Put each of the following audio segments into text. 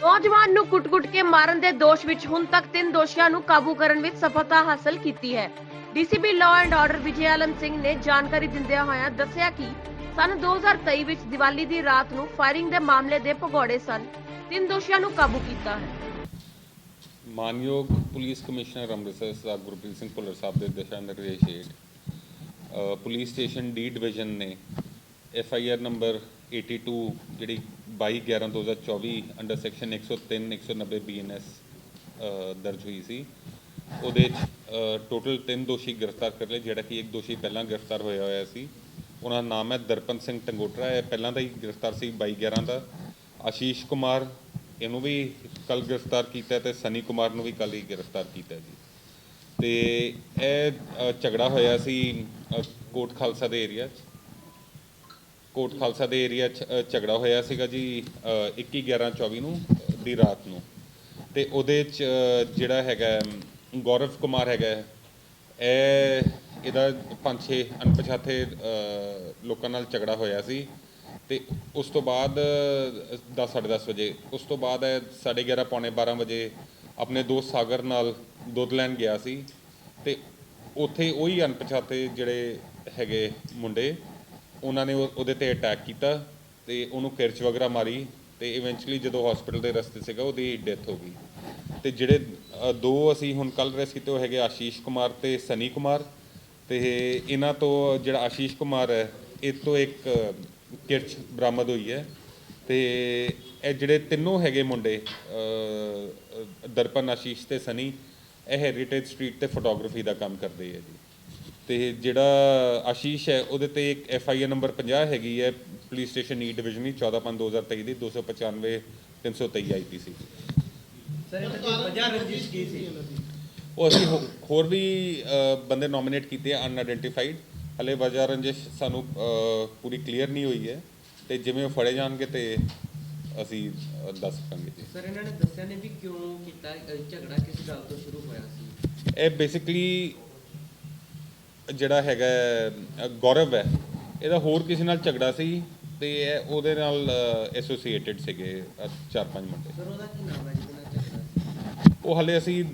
ਨੌਜਵਾਨ ਨੂੰ ਕੁੱਟ-ਕੁੱਟ ਕੇ ਮਾਰਨ ਦੇ ਦੋਸ਼ ਵਿੱਚ ਹੁਣ ਤੱਕ ਤਿੰਨ ਦੋਸ਼ੀਆਂ ਨੂੰ ਕਾਬੂ ਕਰਨ ਵਿੱਚ ਸਫਲਤਾ ਹਾਸਲ ਕੀਤੀ ਹੈ। DCP law and order Vijay Alam Singh ਨੇ ਜਾਣਕਾਰੀ ਦਿੰਦਿਆਂ ਹੋਇਆਂ ਦੱਸਿਆ ਕਿ ਸਨ 2023 ਵਿੱਚ ਦੀਵਾਲੀ ਦੀ ਰਾਤ ਨੂੰ ਫਾਇਰਿੰਗ ਦੇ ਮਾਮਲੇ ਦੇ ਭਗੌੜੇ ਸਨ। ਤਿੰਨ ਦੋਸ਼ੀਆਂ ਨੂੰ ਕਾਬੂ ਕੀਤਾ ਹੈ। ਮਾਨਯੋਗ ਪੁਲਿਸ ਕਮਿਸ਼ਨਰ ਅੰਮ੍ਰਿਤਸਰ ਸਾਹਿਬ ਗੁਰਪ੍ਰੀਤ ਸਿੰਘ ਭੁੱਲਰ ਸਾਹਿਬ ਦੇ ਦਿਸ਼ਾ ਨਿਰਦੇਸ਼ ਹੇਠ ਅ, ਪੁਲਿਸ ਸਟੇਸ਼ਨ ਡੀ ਡਿਵੀਜ਼ਨ ਨੇ ਐਫ ਆਈ ਆਰ ਨੰਬਰ 82 ਜਿਹੜੀ 22 11 2024 under section 103 190 B N S ਦਰਜ ਹੋਈ ਸੀ। ਉਹਦੇ ਟੋਟਲ ਤਿੰਨ ਦੋਸ਼ੀ ਗ੍ਰਿਫਤਾਰ ਕਰ ਲਏ, ਜਿਹੜਾ ਕਿ ਇੱਕ ਦੋਸ਼ੀ ਪਹਿਲਾਂ ਗ੍ਰਿਫਤਾਰ ਹੋਇਆ ਹੋਇਆ ਸੀ। ਉਹਨਾਂ ਦਾ ਨਾਮ ਹੈ ਦਰਪਨ ਸਿੰਘ ਟੰਗੋਟਰਾ। ਇਹ ਪਹਿਲਾਂ ਦਾ ਹੀ ਗ੍ਰਿਫਤਾਰ ਸੀ 22 11 ਦਾ। ਆਸ਼ੀਸ਼ ਕੁਮਾਰ, ਇਹਨੂੰ ਵੀ ਕੱਲ ਗ੍ਰਿਫਤਾਰ ਕੀਤਾ ਤੇ ਸਨੀ ਕੁਮਾਰ ਨੂੰ ਵੀ ਕੱਲ ਹੀ ਗ੍ਰਿਫਤਾਰ ਕੀਤਾ ਜੀ। ਤੇ ਇਹ ਝਗੜਾ ਹੋਇਆ ਸੀ ਕੋਟ ਖਾਲਸਾ ਦੇ ਏਰੀਆ 'ਚ। ਕੋਟ ਖਾਲਸਾ ਦੇ ਏਰੀਆ 'ਚ ਝਗੜਾ ਹੋਇਆ ਸੀਗਾ ਜੀ ਅ, 21 11 24 ਨੂੰ ਦੀ ਰਾਤ ਨੂੰ। ਤੇ ਉਹਦੇ 'ਚ ਜਿਹੜਾ ਹੈਗਾ ਗੌਰਵ ਕੁਮਾਰ ਹੈਗਾ ਇਹ ਇਹਦਾ ਪੰਜ ਛੇ ਅਣਪਛਾਤੇ ਲੋਕਾਂ ਨਾਲ ਝਗੜਾ ਹੋਇਆ ਸੀ। ਤੇ ਉਸ ਤੋਂ ਬਾਅਦ 10 10:30 ਵਜੇ ਉਸ ਤੋਂ ਬਾਅਦ ਇਹ 11:30 ਪੌਣੇ 12 ਵਜੇ ਆਪਣੇ ਦੋਸਤ ਸਾਗਰ ਨਾਲ ਦੁੱਧ ਲੈਣ ਗਿਆ ਸੀ। ਤੇ ਉੱਥੇ ਉਹੀ ਅਣਪਛਾਤੇ ਜਿਹੜੇ ਹੈਗੇ ਮੁੰਡੇ ਉਹਨਾਂ ਨੇ ਉਹ- ਉਹਦੇ ਤੇ ਅਟੈਕ ਕੀਤਾ ਤੇ ਉਹਨੂੰ ਕਿਰਚ ਵਗੈਰਾ ਮਾਰੀ ਤੇ ਇਵੈਂਚੁਅਲੀ ਜਦੋਂ ਹਸਪੀਟਲ ਦੇ ਰਸਤੇ ਸੀਗਾ ਉਹਦੀ ਡੈਥ ਹੋ ਗਈ। ਤੇ ਜਿਹੜੇ ਦੋ ਅਸੀਂ ਹੁਣ ਕੱਲ ਰੈਸ ਕੀਤੇ ਉਹ ਹੈਗੇ ਆਸ਼ੀਸ਼ ਕੁਮਾਰ ਤੇ ਸਨੀ ਕੁਮਾਰ ਤੇ ਇਹਨਾਂ ਤੋਂ ਜਿਹੜਾ ਆਸ਼ੀਸ਼ ਕੁਮਾਰ ਹੈ ਇਹ ਤੋਂ ਇੱਕ ਕਿਰਚ ਬਰਾਮਦ ਹੋਈ ਹੈ ਤੇ ਇਹ ਜਿਹੜੇ ਤਿੰਨੋਂ ਹੈਗੇ ਮੁੰਡੇ ਅ, ਦਰਪਨ ਆਸ਼ੀਸ਼ ਤੇ ਸਨੀ ਇਹ ਹੈਰੀਟੇਜ ਸਟਰੀਟ ਤੇ ਫੋਟੋਗ੍ਰਾਫੀ ਦਾ ਕੰਮ ਕਰਦੇ ਹੈ ਜੀ। ਤੇ ਜਿਹੜਾ ਆਸ਼ੀਸ਼ ਹੈ ਉਹਦੇ ਤੇ ਇੱਕ ਐਫ ਆਈ ਆਰ ਨੰਬਰ 50 ਹੈਗੀ ਹੈ ਪੁਲਿਸ ਸਟੇਸ਼ਨ ਈ ਡਿਵੀਜ਼ਨ ਦੀ 14 5 2023 ਦੀ 295 323 ਆਈਪੀ ਸੀ ਸਰ ਵਜ੍ਹਾ ਰੰਜਿਸ਼ ਕੀ ਸੀ? ਉਹ ਅਸੀਂ ਹੋਰ ਵੀ ਬੰਦੇ ਨੋਮੀਨੇਟ ਕੀਤੇ ਆ ਅਨਆਇਡੈਂਟੀਫਾਈਡ ਹਲੇ ਵਜ੍ਹਾ ਰੰਜਿਸ਼ ਸਾਨੂੰ ਪੂਰੀ ਕਲੀਅਰ ਨਹੀਂ ਹੋਈ ਹੈ। ਤੇ ਜਿਵੇਂ ਉਹ ਫੜੇ ਜਾਣਗੇ ਤੇ ਅਸੀਂ ਦੱਸ ਸਕਾਂਗੇ ਜੀ। ਸਰ ਇਹਨਾਂ ਨੇ ਦੱਸਿਆ ਨਹੀਂ ਵੀ ਕਿਉਂ ਕੀਤਾ ਝਗੜਾ ਕਿਸ ਗੱਲ ਤੋਂ ਸ਼ੁਰੂ ਹੋਇਆ ਸੀ? ਇਹ ਬੇਸਿਕਲੀ ਜਿਹੜਾ ਹੈਗਾ ਗੌਰਵ ਹੈ ਇਹਦਾ ਹੋਰ ਕਿਸੇ ਨਾਲ ਝਗੜਾ ਸੀ ਤੇ ਇਹ ਉਹਦੇ ਨਾਲ ਐਸੋਸੀਏਟਿਡ ਸੀਗੇ ਚਾਰ ਪੰਜ ਮੁੰਡੇ। ਸਰ ਉਹਦਾ ਕੀ ਨਾਮ ਹੈ ਜਿਹਦੇ ਨਾਲ ਝਗੜਾ ਸੀ? ਉਹ ਹਲੇ ਅਸੀਂ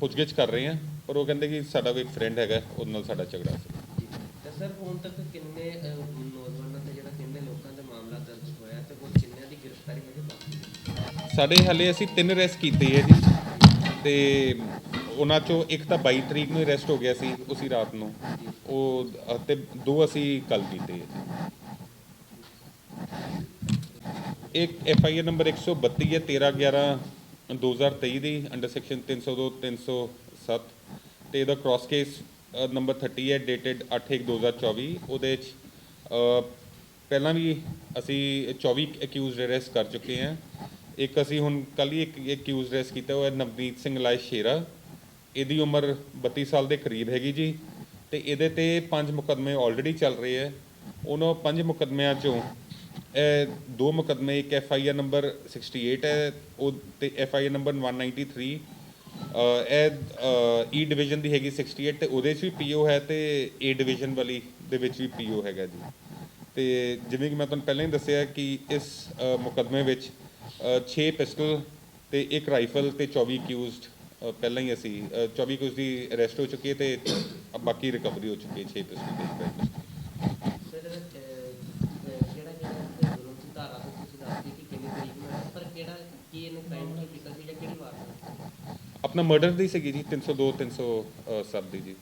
ਪੁੱਛਗਿੱਛ ਕਰ ਰਹੇ ਹਾਂ ਪਰ ਉਹ ਕਹਿੰਦੇ ਕਿ ਸਾਡਾ ਕੋਈ ਫਰੈਂਡ ਹੈਗਾ ਉਹਦੇ ਨਾਲ ਸਾਡਾ ਝਗੜਾ ਸੀ। ਜੀ ਤੇ ਸਰ ਹੁਣ ਤੱਕ ਕਿੰਨੇ ਅ, ਨੌਜਵਾਨਾਂ ਤੇ ਜਿਹੜਾ ਕਿੰਨੇ ਲੋਕਾਂ ਦਾ ਮਾਮਲਾ ਦਰਜ ਹੋਇਆ ਤੇ ਹੋਰ ਕਿੰਨਿਆਂ ਦੀ ਗ੍ਰਿਫਤਾਰੀ ਹਜੇ ਬਾਕੀ ਹੈ? ਸਾਡੇ ਹਲੇ ਅਸੀਂ ਤਿੰਨ ਅਰੈਸਟ ਕੀਤੇ ਹੈ ਜੀ ਤੇ ਉਹਨਾਂ ਚੋਂ ਇੱਕ ਤਾਂ 22 ਤਰੀਕ ਨੂੰ ਅਰੈਸਟ ਹੋ ਗਿਆ ਸੀ ਉਸੇ ਰਾਤ ਨੂੰ। ਉਹ ਅ, ਤੇ ਦੋ ਅਸੀਂ ਕੱਲ ਕੀਤੇ। ਇੱਕ ਐਫ ਆਈ ਆਰ ਨੰਬਰ 132 ਹੈ 13 11 2023 ਦੀ ਅੰਡਰ ਸੈਕਸ਼ਨ 302 307 ਤੇ ਇਹਦਾ ਕ੍ਰਾਸ ਕੇਸ ਨੰਬਰ 30 ਹੈ ਡੇਟਡ 8 1 2024 ਉਹਦੇ ਚ ਪਹਿਲਾਂ ਵੀ ਅਸੀਂ 24 ਅਕਿਊਜ਼ਡ ਅਰੈਸਟ ਕਰ ਚੁੱਕੇ ਹਾਂ। ਇੱਕ ਅਸੀਂ ਹੁਣ ਕੱਲ ਹੀ ਇੱਕ ਅਕਿਊਜ਼ਡ ਅਰੈਸਟ ਕੀਤਾ ਉਹ ਹੈ ਨਵਨੀਤ ਸਿੰਘ ਲਾਇ ਸ਼ੇਰਾ। ਇਹਦੀ ਉਮਰ 32 ਸਾਲ ਦੇ ਕਰੀਬ ਹੈਗੀ ਜੀ ਤੇ ਇਹਦੇ ਤੇ ਪੰਜ ਮੁਕਦਮੇ ਆਲਰੇਡੀ ਚੱਲ ਰਹੇ ਹੈ। ਉਹਨਾਂ ਪੰਜ ਮੁਕਦਮਿਆਂ ਚੋਂ ਇਹ ਦੋ ਮੁਕਦਮੇ ਇੱਕ ਐਫ ਆਈ ਆਰ ਨੰਬਰ 68 ਹੈ ਉਹ ਤੇ ਐਫ ਆਈ ਆਰ ਨੰਬਰ 193 ਅਹ ਇਹ ਈ ਡਿਵੀਜ਼ਨ e ਦੀ ਹੈਗੀ 68 ਤੇ ਉਹਦੇ 'ਚ ਵੀ ਪੀਓ ਹੈ ਤੇ ਏ ਡਿਵੀਜ਼ਨ ਵਾਲੀ ਦੇ ਵਿੱਚ ਵੀ ਪੀਓ ਹੈਗਾ ਜੀ। ਤੇ ਜਿਵੇਂ ਕਿ ਮੈਂ ਤੁਹਾਨੂੰ ਪਹਿਲਾਂ ਹੀ ਦੱਸਿਆ ਕਿ ਇਸ ਅਹ, ਮੁਕੱਦਮੇ ਵਿੱਚ 6 ਪਿਸਟਲ ਤੇ ਇੱਕ ਰਾਈਫਲ ਤੇ 24 ਅਕਿਊਜ਼ਡ ਪਹਿਲਾਂ ਹੀ ਅਸੀਂ 24 ਕੁਝ ਦੀ ਅਰੈਸਟ ਹੋ ਚੁੱਕੀ ਹੈ ਤੇ ਬਾਕੀ ਰਿਕਵਰੀ ਹੋ ਚੁੱਕੀ ਹੈ 6 ਪਿਸਟਲ ਦੇ ਪਿਸਟਲ ਆਪਣਾ ਮਰਡਰ ਦੀ ਸੀਗੀ ਜੀ 302 307 ਦੀ ਜੀ।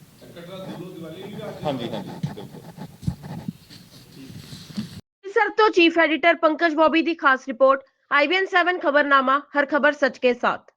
ਹਾਂਜੀ ਹਾਂਜੀ ਬਿਲਕੁਲ। ਸਰ ਤੋਂ ਚੀਫ ਐਡੀਟਰ ਪੰਕਜ ਬੋਬੀ ਦੀ ਖਾਸ ਰਿਪੋਰਟ ਆਈਬੀਐਨ 7 ਖਬਰਨਾਮਾ ਹਰ ਖਬਰ ਸੱਚ ਕੇ ਸਾਥ।